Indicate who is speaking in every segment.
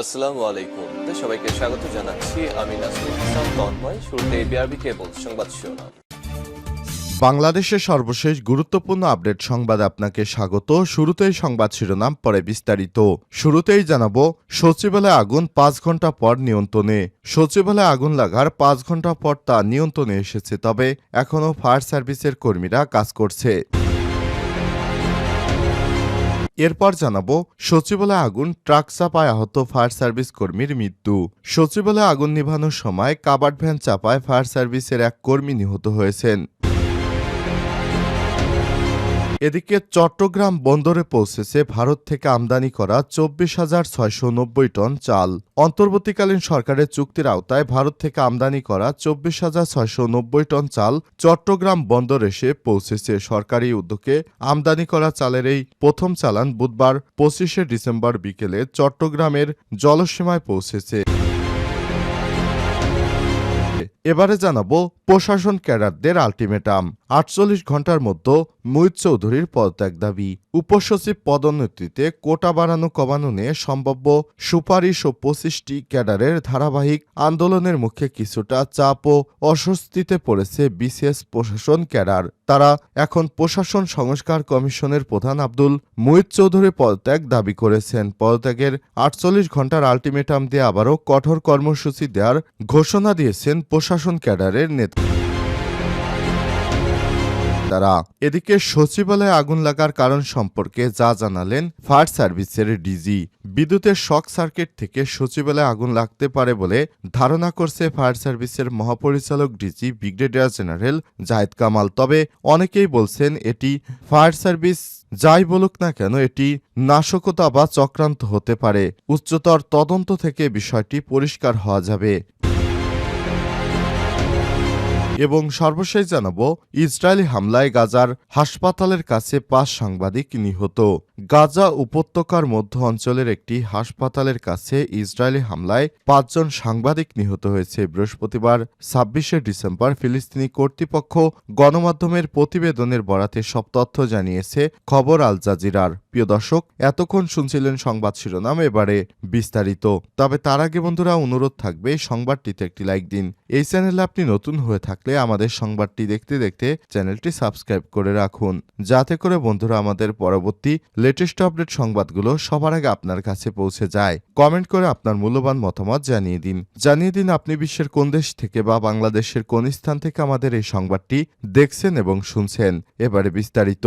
Speaker 1: আসসালামু আলাইকুম। সবাইকে স্বাগত জানাচ্ছি। আমি তন্ময়। শুরুতে বিআরবি কেবল সংবাদ শিরোনাম।
Speaker 2: বাংলাদেশের সর্বশেষ গুরুত্বপূর্ণ আপডেট সংবাদ আপনাকে স্বাগত। শুরুতেই সংবাদ শিরোনাম, পরে বিস্তারিত। শুরুতেই জানাব, সচিবালয়ে আগুন পাঁচ ঘণ্টা পর নিয়ন্ত্রণে। সচিবালয়ে আগুন লাগার পাঁচ ঘণ্টা পর তা নিয়ন্ত্রণে এসেছে, তবে এখনও ফায়ার সার্ভিসের কর্মীরা কাজ করছে। এরপর জানাব, সচিবালয়ে আগুন, ট্রাক চাপায় আহত ফায়ার সার্ভিস কর্মীর মৃত্যু। সচিবালয়ে আগুন নিভানোর সময় কাবার ভ্যান চাপায় ফায়ার সার্ভিসের এক কর্মী নিহত হয়েছেন। এদিকে চট্টগ্রাম বন্দরে পৌঁছেছে ভারত থেকে আমদানি করা চব্বিশ হাজার ছয়শো নব্বই টন চাল। অন্তর্বর্তীকালীন সরকারের চুক্তির আওতায় ভারত থেকে আমদানি করা চব্বিশ হাজার ছয়শো নব্বই টন চাল চট্টগ্রাম বন্দর এসে পৌঁছেছে। সরকারি উদ্যোগে আমদানি করা চালের এই প্রথম চালান বুধবার পঁচিশে ডিসেম্বর বিকেলে চট্টগ্রামের জলসীমায় পৌঁছেছে। এবারে জানাব প্রশাসন ক্যাডারদের আলটিমেটাম। আটচল্লিশ ঘণ্টার মধ্যে মুহিত চৌধুরীর পদত্যাগ দাবি। উপসচিব পদোন্নতিতে কোটা বাড়ানো কমানো নিয়ে সম্ভাব্য সুপারিশ ও পঁচিশটি ক্যাডারের ধারাবাহিক আন্দোলনের মুখে কিছুটা চাপ ও অস্বস্তিতে পড়েছে বিসিএস প্রশাসন ক্যাডার। তারা এখন প্রশাসন সংস্কার কমিশনের প্রধান আব্দুল মুহিত চৌধুরী পদত্যাগ দাবি করেছেন। পদত্যাগের আটচল্লিশ ঘণ্টার আলটিমেটাম দিয়ে আবারও কঠোর কর্মসূচি দেওয়ার ঘোষণা দিয়েছেন প্রশাসন ক্যাডারের নেতা। তারা। এদিকে সচিবালয়ে আগুন লাগার কারণ সম্পর্কে যা জানালেন ফায়ার সার্ভিসের ডিজি। বিদ্যুতের শক সার্কিট থেকে সচিবালয়ে আগুন লাগতে পারে বলে ধারণা করছে ফায়ার সার্ভিসের মহাপরিচালক DG brigadier general Zahid Kamal. তবে অনেকেই বলছেন এটি ফায়ার সার্ভিস যাই বলুক না কেন, এটি নাশকতা বা চক্রান্ত হতে পারে। উচ্চতর তদন্ত থেকে বিষয়টি পরিষ্কার হওয়া যাবে। এবং সর্বশেষ জানাব, ইসরায়েলি হামলায় গাজার হাসপাতালের কাছে পাঁচ সাংবাদিক নিহত। গাজা উপত্যকার মধ্য অঞ্চলের একটি হাসপাতালের কাছে ইসরায়েলি হামলায় পাঁচজন সাংবাদিক নিহত হয়েছে। বৃহস্পতিবার ছাব্বিশে ডিসেম্বর ফিলিস্তিনি কর্তৃপক্ষ গণমাধ্যমের প্রতিবেদনের বরাতে সব তথ্য জানিয়েছে খবর আল জাজিরার। প্রিয় দর্শক, এতক্ষণ শুনছিলেন সংবাদ শিরোনাম, এবারে বিস্তারিত। তবে তার আগে বন্ধুরা, অনুরোধ থাকবে, সংবাদটিতে একটি লাইক দিন। এই চ্যানেলে আপনি নতুন হয়ে থাকলে আমাদের সংবাদটি দেখতে দেখতে চ্যানেলটি সাবস্ক্রাইব করে রাখুন। যাতে করে বন্ধুরা আমাদের পরবর্তী লেটেস্ট আপডেট সংবাদগুলো সবার আগে আপনার কাছে পৌঁছে যায়। কমেন্ট করে আপনার মূল্যবান মতামত জানিয়ে দিন। জানিয়ে দিন আপনি বিশ্বের কোন দেশ থেকে বা বাংলাদেশের কোন স্থান থেকে আমাদের এই সংবাদটি দেখছেন এবং শুনছেন। এবারে বিস্তারিত।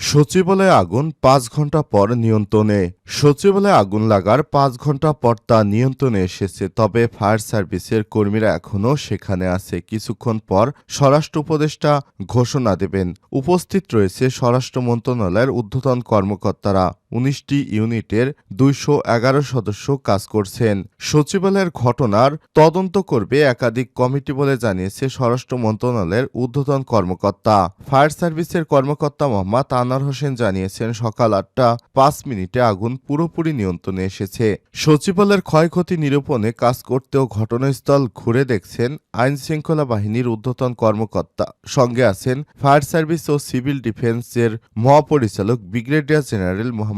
Speaker 2: সচিবালয়ে আগুন পাঁচ ঘণ্টা পর নিয়ন্ত্রণে। সচিবালয়ে আগুন লাগার পাঁচ ঘণ্টা পর তা নিয়ন্ত্রণে এসেছে, তবে ফায়ার সার্ভিসের কর্মীরা এখনও সেখানে আছে। কিছুক্ষণ পর স্বরাষ্ট্র উপদেষ্টা ঘোষণা দেবেন। উপস্থিত রয়েছে স্বরাষ্ট্র মন্ত্রণালয়ের ঊর্ধ্বতন কর্মকর্তারা। উনিশটি ইউনিটের দুইশো এগারো সদস্য কাজ করছেন। সচিবালয়ের ঘটনার তদন্ত করবে একাধিক কমিটি বলে জানিয়েছে স্বরাষ্ট্র মন্ত্রণালয়ের ঊর্ধ্বতন কর্মকর্তা। ফায়ার সার্ভিসের কর্মকর্তা মোহাম্মদ আনার হোসেন জানিয়েছেন, সকাল আটটা পাঁচ মিনিটে আগুন পুরোপুরি নিয়ন্ত্রণে এসেছে। সচিবালয়ের ক্ষয়ক্ষতি নিরূপণে কাজ করতেও ঘটনাস্থল ঘুরে দেখছেন আইন শৃঙ্খলা বাহিনীর ঊর্ধ্বতন কর্মকর্তা। সঙ্গে আছেন ফায়ার সার্ভিস ও সিভিল ডিফেন্সের মহাপরিচালক ব্রিগেডিয়ার জেনারেল মোহাম্মদ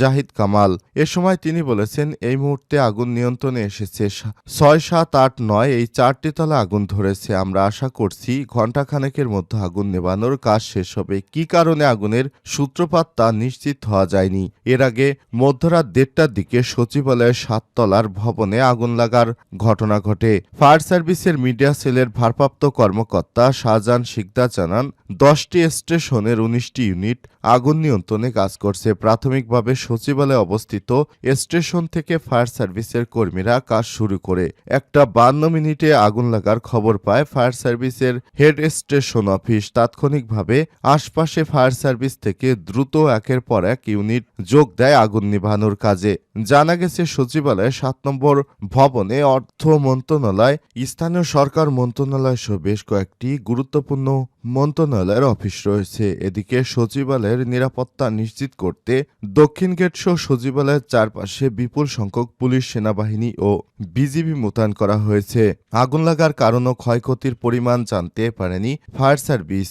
Speaker 2: জাহিদ কামাল। এ সময় তিনি বলেছেন, এই মুহূর্তে আগুন নিয়ন্ত্রণে এসেছে। ছয় সাত আট নয় এই চারটি তলা আগুন ধরেছে। আমরা আশা করছি ঘণ্টাখানেকের মধ্যে আগুন নেবানোর কাজ শেষ হবে। কি কারণে আগুনের সূত্রপাত তা নিশ্চিত হওয়া যায়নি। এর আগে মধ্যরাত দেড়টার দিকে সচিবালয়ের সাততলার ভবনে আগুন লাগার ঘটনা ঘটে। ফায়ার সার্ভিসের মিডিয়া সেলের ভারপ্রাপ্ত কর্মকর্তা শাহজাহান শিকদার জানান, দশটি স্টেশনের উনিশটি ইউনিট আগুন নিয়ন্ত্রণে কাজ করছে। প্রাথমিকভাবে সচিবালয়ে অবস্থিত স্টেশন থেকে ফায়ার সার্ভিসের কর্মীরা কাজ শুরু করে। একটা বান্ন মিনিটে আগুন লাগার খবর পায় ফায়ার সার্ভিসের হেড স্টেশন অফিস। তাৎক্ষণিকভাবে আশপাশে ফায়ার সার্ভিস থেকে দ্রুত একের পর এক ইউনিট যোগ দেয় আগুন নিভানোর কাজে। জানা গেছে সচিবালয়ে সাত নম্বর ভবনে অর্থ মন্ত্রণালয়, স্থানীয় সরকার মন্ত্রণালয় সহ বেশ কয়েকটি গুরুত্বপূর্ণ মন্ত্রণালয়ের অফিস রয়েছে। এদিকে সচিবালয়ের নিরাপত্তা নিশ্চিত করতে দক্ষিণ গেট সহ সচিবালয়ের চারপাশে বিপুল সংখ্যক পুলিশ, সেনাবাহিনী ও বিজিবি মোতায়েন করা হয়েছে। আগুন লাগার কারণ ও ক্ষয়ক্ষতির পরিমাণ জানতে পারেনি ফায়ার সার্ভিস।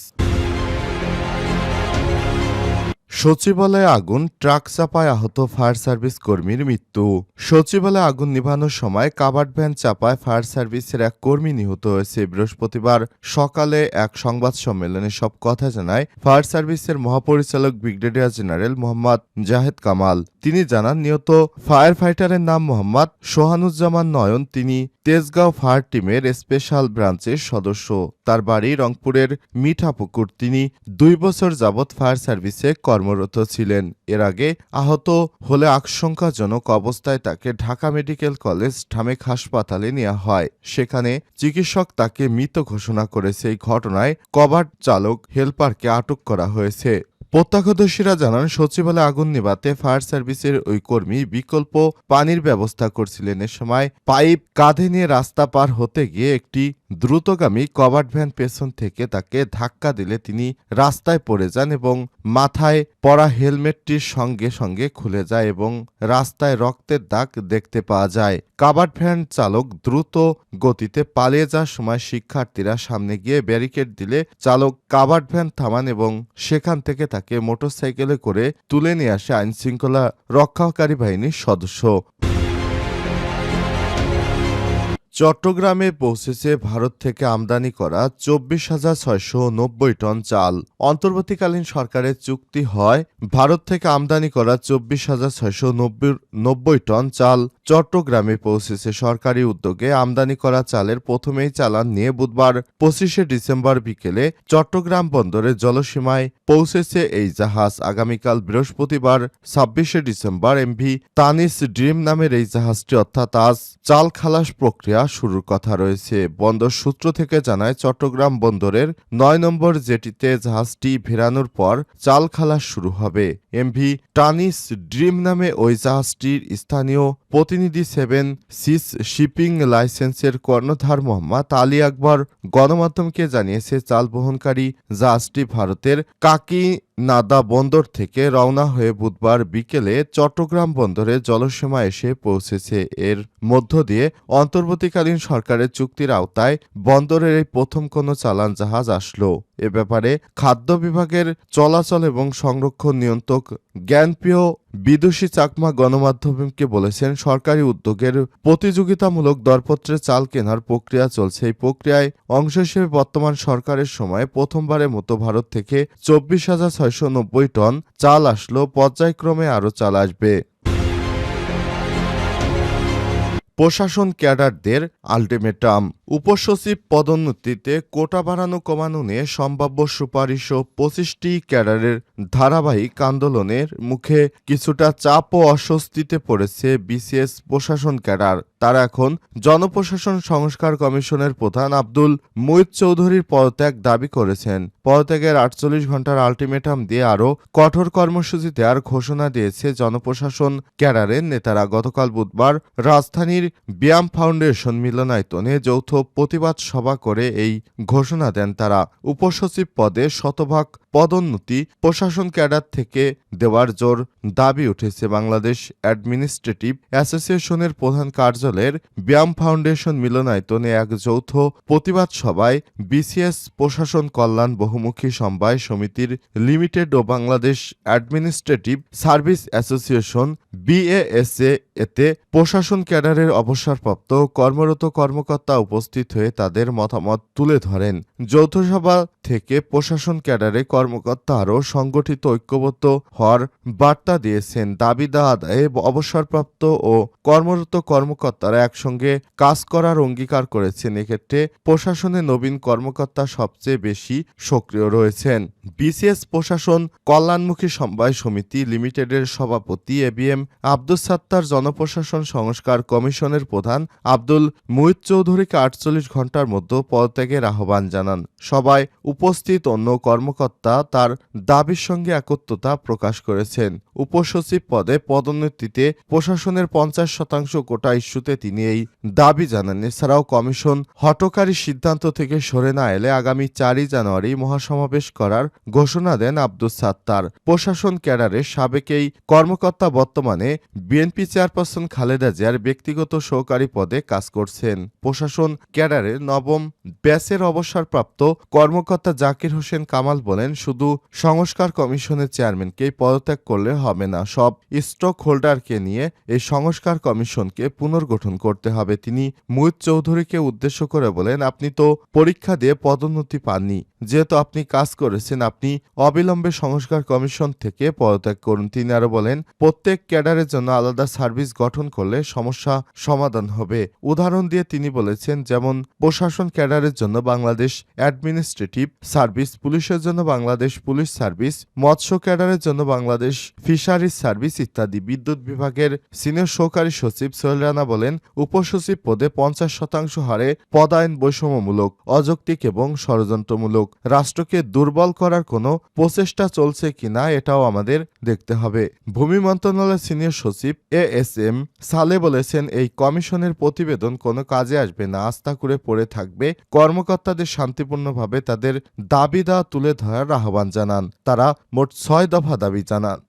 Speaker 2: সচিবালয়ে আগুন, ট্রাক চাপায় আহত ফায়ার সার্ভিস কর্মীর মৃত্যু। সচিবালয়ে আগুন নিভানোর সময় কাভার্ড ভ্যান চাপায় ফায়ার সার্ভিসের এক কর্মী নিহত হয়েছে বৃহস্পতিবার। সকালে এক সংবাদ সম্মেলনে সব কথা জানায় ফায়ার সার্ভিসের মহাপরিচালক ব্রিগেডিয়ার জেনারেল মোহাম্মদ জাহেদ কামাল। তিনি জানান, নিহত ফায়ার ফাইটারের নাম মোহাম্মদ সোহানুজ্জামান নয়ন। তিনি তেজগাঁও ফায়ার টিমের স্পেশাল ব্রাঞ্চের সদস্য। তার বাড়ি রংপুরের মিঠাপুকুর। তিনি দুই বছর যাবৎ ফায়ার সার্ভিসে কর্মরত ছিলেন। এর আগে আহত হলে আশঙ্কাজনক অবস্থায় তাকে ঢাকা মেডিকেল কলেজ ঢামেক হাসপাতালে নেওয়া হয়। সেখানে চিকিৎসক তাকে মৃত ঘোষণা করেছে। এই ঘটনায় কভার চালক হেলপারকে আটক করা হয়েছে। প্রত্যক্ষদর্শীরা জানান, সচিবালয়ে আগুন নেভাতে ফায়ার সার্ভিসের ওই কর্মী বিকল্প পানির ব্যবস্থা করছিলেন। এ সময় পাইপ কাঁধে নিয়ে রাস্তা পার হতে গিয়ে একটি দ্রুতগামী কভার্ড ভ্যান পেছন থেকে তাকে ধাক্কা দিলে তিনি রাস্তায় পড়ে যান এবং মাথায় পরা হেলমেটটির সঙ্গে সঙ্গে খুলে যায় এবং রাস্তায় রক্তের দাগ দেখতে পাওয়া যায়। কাভার্ড ভ্যান চালক দ্রুত গতিতে পালিয়ে যাওয়ার সময় শিক্ষার্থীরা সামনে গিয়ে ব্যারিকেড দিলে চালক কাভার্ড ভ্যান থামান এবং সেখান থেকে তাকে মোটরসাইকেলে করে তুলে নিয়ে আসে আইনশৃঙ্খলা রক্ষাকারী বাহিনীর সদস্য। চট্টগ্রামে পৌঁছেছে ভারত থেকে আমদানি করা চব্বিশ হাজার ছয়শো নব্বই টন চাল। অন্তর্বর্তীকালীন সরকারের চুক্তি হয়, ভারত থেকে আমদানি করা চব্বিশ হাজার ছয়শো নব্বই টন চাল। চট্টগ্রামে পৌঁছেছে সরকারি উদ্যোগে আমদানি করা চালের প্রথমেই চালান নিয়ে বুধবার পঁচিশে ডিসেম্বর বিকেলে চট্টগ্রাম বন্দরের জলসীমায় পৌঁছেছে এই জাহাজ। আগামীকাল বৃহস্পতিবার ছাব্বিশে ডিসেম্বর এমভি তানিস ড্রিম নামের এই জাহাজটি অর্থাৎ আজ চাল খালাস প্রক্রিয়া শুরুর কথা রয়েছে। বন্দর সূত্র থেকে জানায়, চট্টগ্রাম বন্দরের নয় নম্বর জেটিতে জাহাজটি ভেরানোর পর চাল খালাস শুরু হবে। এমভি টানিস ড্রিম নামে ওই জাহাজটির স্থানীয় প্রতিনিধি সেভেন সিস শিপিং লাইসেন্সের কর্ণধার মোহাম্মদ আলী আকবর গণমাধ্যমকে জানিয়েছে, চাল বহনকারী জাহাজটি ভারতের কাকি নাদা বন্দর থেকে রওনা হয়ে বুধবার বিকেলে চট্টগ্রাম বন্দরে জলসীমা এসে পৌঁছেছে। এর মধ্য দিয়ে অন্তর্বর্তীকালীন সরকারের চুক্তির আওতায় বন্দরের এই প্রথম কোনো চালান জাহাজ আসলো। এ ব্যাপারে খাদ্য বিভাগের চলাচল এবং সংরক্ষণ নিয়ন্ত্রক জ্ঞানপ্রিয় বিদুষী চাকমা গণমাধ্যমকে বলেছেন, সরকারি উদ্যোগের প্রতিযোগিতামূলক দরপত্রে চাল কেনার প্রক্রিয়া চলছে। এই প্রক্রিয়ায় অংশ হিসেবে বর্তমান সরকারের সময় প্রথমবারের মতো ভারত থেকে চব্বিশ হাজার ছয়শো নব্বই টন চাল আসলো পর্যায়ক্রমে আরও চাল আসবে। প্রশাসন ক্যাডারদের আল্টিমেটাম। উপসচিব পদোন্নতিতে কোটা বাড়ানো কমানো নিয়ে সম্ভাব্য সুপারিশ ও পঁচিশটি ক্যাডারের ধারাবাহিক আন্দোলনের মুখে কিছুটা চাপ ও অস্বস্তিতে পড়েছে বিসিএস প্রশাসন ক্যাডার। তারা এখন জনপ্রশাসন সংস্কার কমিশনের প্রধান আব্দুল মুইদ চৌধুরীর পদত্যাগ দাবি করেছেন। পদত্যাগের আটচল্লিশ ঘণ্টার আল্টিমেটাম দিয়ে আরও কঠোর কর্মসূচি দেওয়ার ঘোষণা দিয়েছে জনপ্রশাসন ক্যাডারের নেতারা। গতকাল বুধবার রাজধানীর ব্যায়াম ফাউন্ডেশন মিলনায়তনে যৌথ প্রতিবাদ সভা করে এই ঘোষণা দেন তারা। উপসচিব পদে শতভাগ পদোন্নতি প্রশাসন ক্যাডার থেকে দেওয়ার জোর দাবি উঠেছে বাংলাদেশ অ্যাডমিনিস্ট্রেটিভ অ্যাসোসিয়েশনের প্রধান কার্যালয়ের ব্যায়াম ফাউন্ডেশন মিলনায়তনে এক যৌথ প্রতিবাদ সভায় বিসিএস প্রশাসন কল্যাণ বহুমুখী সমবায় সমিতির লিমিটেড ও Bangladesh administrative service association BASA এতে প্রশাসন ক্যাডারের অবসরপ্রাপ্ত কর্মরত কর্মকর্তা উপস্থিত হয়ে তাদের মতামত তুলে ধরেন। যৌথ সভা থেকে প্রশাসন ক্যাডারে কর্মকর্তা আরও সংগঠিত ঐক্যবদ্ধ হওয়ার বার্তা দিয়েছেন। দাবিদা আদায়ে অবসরপ্রাপ্ত ও কর্মরত কর্মকর্তারা একসঙ্গে কাজ করার অঙ্গীকার করেছেন। এক্ষেত্রে প্রশাসনে নবীন কর্মকর্তা সবচেয়ে বেশি সক্রিয় রয়েছেন। বিসিএস প্রশাসন কল্যাণমুখী সমবায় সমিতি লিমিটেডের সভাপতি A B M Abdul Sattar, জনপ্রশাসন সংস্কার কমিশনের প্রধান আব্দুল মুহিত চৌধুরীকে আটচল্লিশ ঘণ্টার মধ্যে পদত্যাগের আহ্বান জানান। সবাই উপস্থিত অন্য কর্মকর্তা তার দাবির সঙ্গে একত্রতা প্রকাশ করেছেন। উপসচিব পদে পদোন্নতিতে প্রশাসনের পঞ্চাশ শতাংশ কোটা ইস্যুতে তিনি এই দাবি জানান। এছাড়াও কমিশন হটকারী সিদ্ধান্ত থেকে সরে না এলে আগামী চারই জানুয়ারি মহাসমাবেশ করার ঘোষণা দেন আব্দুল সাত্তার প্রশাসন ক্যাডারের সাবেক এই কর্মকর্তা বর্তমানে বিএনপি চেয়ারপারসন খালেদা জিয়ার ব্যক্তিগত সহকারী পদে কাজ করছেন। প্রশাসন ক্যাডারের নবম ব্যাসের অবসরপ্রাপ্ত কর্মকর্তা জাকির হোসেন কামাল বলেন শুধু সংস্কার কমিশনের চেয়ারম্যানকেই পদত্যাগ করলে হবে না, সব স্টক হোল্ডারকে নিয়ে এই সংস্কার কমিশনকে পুনর্গঠন করতে হবে। তিনি মুহিত চৌধুরীকে উদ্দেশ্য করে বলেন, আপনি তো পরীক্ষা দিয়ে পদোন্নতি পাননি। যেহেতু আপনি কাজ করেছেন, আপনি অবিলম্বে সংস্কার কমিশন থেকে পদত্যাগ করুন। তিনি আরও বলেন, প্রত্যেক ক্যাডারের জন্য আলাদা সার্ভিস গঠন করলে সমস্যা সমাধান হবে। উদাহরণ দিয়ে তিনি বলেছেন, যেমন প্রশাসন ক্যাডারের জন্য বাংলাদেশ অ্যাডমিনিস্ট্রেটিভ সার্ভিস, পুলিশের জন্য বাংলাদেশ পুলিশ সার্ভিস, মৎস্য ক্যাডারের জন্য বাংলাদেশ ফিশারিজ সার্ভিস ইত্যাদি বিদ্যুৎ বিভাগের সিনিয়র সহকারী সচিব সোহেল রানা বলেন, উপসচিব পদে পঞ্চাশ শতাংশ হারে পদায়ন বৈষম্যমূলক, অযৌক্তিক এবং ষড়যন্ত্রমূলক, রাষ্ট্রকে দুর্বল করার কোনো প্রচেষ্টা চলছে কিনা এটাও আমাদের দেখতে হবে। ভূমি মন্ত্রণালয়ের সিনিয়র সচিব এ এস এম সালে বলেছেন, এই কমিশনের প্রতিবেদন কোনো কাজে আসবে না, আস্থা করে পড়ে থাকবে। কর্মকর্তাদের শান্তিপূর্ণভাবে তাদের দাবি দাওয়া তুলে ধরার আহ্বান জানান। তারা মোট ছয় দফা দাবি জানান।